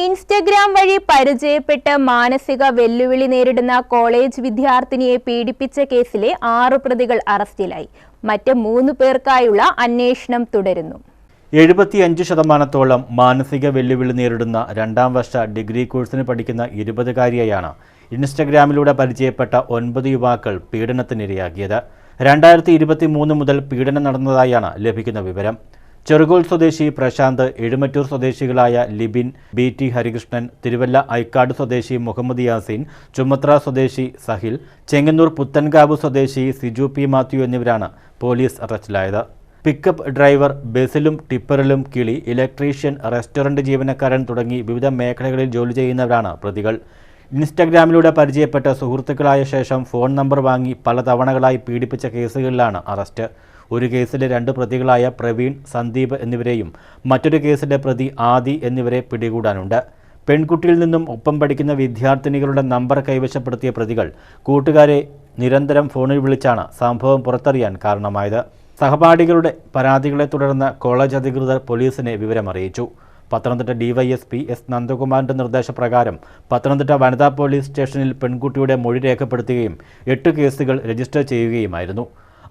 Instagram വഴി പരിചയപ്പെട്ട് മാനസിക വെല്ലുവിളി നേരിടുന്ന കോളേജ് വിദ്യാർത്ഥിനിയെ പീഡിപ്പിച്ച കേസിലെ ആറു പ്രതികൾ അറസ്റ്റിലായി. മറ്റ് മൂന്ന് പേർക്കായുള്ള അന്വേഷണം തുടരുന്നു. എഴുപത്തിയഞ്ച് ശതമാനത്തോളം മാനസിക വെല്ലുവിളി നേരിടുന്ന രണ്ടാം വർഷ ഡിഗ്രി കോഴ്സിന് പഠിക്കുന്ന ഇരുപതുകാരിയെയാണ് ഇൻസ്റ്റഗ്രാമിലൂടെ പരിചയപ്പെട്ട ഒൻപത് യുവാക്കൾ പീഡനത്തിനിരയാക്കിയത്. രണ്ടായിരത്തി ഇരുപത്തി മൂന്ന് മുതൽ പീഡനം നടന്നതായാണ് ലഭിക്കുന്ന വിവരം. ചെറുകോൽ സ്വദേശി പ്രശാന്ത് എഴുമറ്റൂർ സ്വദേശികളായ ലിബിൻ ബി ടി ഹരികൃഷ്ണൻ തിരുവല്ല ഐക്കാട് സ്വദേശി മുഹമ്മദ് യാസീൻ ചുമത്ര സ്വദേശി സഹിൽ ചെങ്ങന്നൂർ പുത്തൻകാവ് സ്വദേശി സിജു പി മാത്യു എന്നിവരാണ് പോലീസ് അറസ്റ്റിലായത്. പിക്കപ്പ് ഡ്രൈവർ ബസിലും ടിപ്പറിലും കിളി ഇലക്ട്രീഷ്യൻ റെസ്റ്റോറന്റ് ജീവനക്കാരൻ തുടങ്ങി വിവിധ മേഖലകളിൽ ജോലി ചെയ്യുന്നവരാണ് പ്രതികൾ. ഇൻസ്റ്റഗ്രാമിലൂടെ പരിചയപ്പെട്ട സുഹൃത്തുക്കളായ ശേഷം ഫോൺ നമ്പർ വാങ്ങി പല തവണകളായി പീഡിപ്പിച്ച കേസുകളിലാണ് അറസ്റ്റ്. ഒരു കേസിലെ രണ്ട് പ്രതികളായ പ്രവീൺ സന്ദീപ് എന്നിവരെയും മറ്റൊരു കേസിലെ പ്രതി ആദി എന്നിവരെ പിടികൂടാനുണ്ട്. പെൺകുട്ടിയിൽ നിന്നും ഒപ്പം പഠിക്കുന്ന വിദ്യാർത്ഥിനികളുടെ നമ്പർ കൈവശപ്പെടുത്തിയ പ്രതികൾ കൂട്ടുകാരെ നിരന്തരം ഫോണിൽ വിളിച്ചാണ് സംഭവം പുറത്തറിയാൻ കാരണമായത്. സഹപാഠികളുടെ പരാതികളെ തുടർന്ന് കോളേജ് അധികൃതർ പോലീസിനെ വിവരമറിയിച്ചു. പത്തനംതിട്ട ഡിവൈഎസ്പി എസ് നന്ദകുമാറിന്റെ നിർദ്ദേശപ്രകാരം പത്തനംതിട്ട വനിതാ പോലീസ് സ്റ്റേഷനിൽ പെൺകുട്ടിയുടെ മൊഴി രേഖപ്പെടുത്തുകയും എട്ട് കേസുകൾ രജിസ്റ്റർ ചെയ്യുകയുമായിരുന്നു.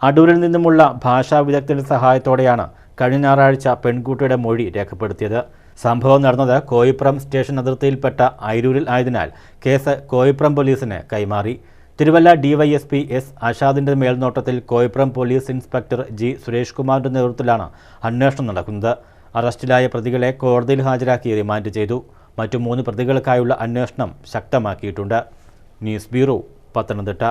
അടൂരിൽ നിന്നുമുള്ള ഭാഷാ വിദഗ്ധരുടെ സഹായത്തോടെയാണ് കഴിഞ്ഞ ഞായറാഴ്ച പെൺകുട്ടിയുടെ മൊഴി രേഖപ്പെടുത്തിയത്. സംഭവം നടന്നത് കോയിപ്പുറം സ്റ്റേഷൻ അതിർത്തിയിൽപ്പെട്ട ഐരൂരിൽ ആയതിനാൽ കേസ് കോയിപ്പുറം പോലീസിന് കൈമാറി. തിരുവല്ല ഡിവൈഎസ്പി എസ് അഷാദിന്റെ മേൽനോട്ടത്തിൽ Koipuram police inspector G Suresh കുമാറിന്റെ നേതൃത്വത്തിലാണ് അന്വേഷണം നടക്കുന്നത്. അറസ്റ്റിലായ പ്രതികളെ കോടതിയിൽ ഹാജരാക്കി റിമാൻഡ് ചെയ്തു. മറ്റു മൂന്ന് പ്രതികൾക്കായുള്ള അന്വേഷണം ശക്തമാക്കിയിട്ടുണ്ട്. News bureau Pathanamthitta.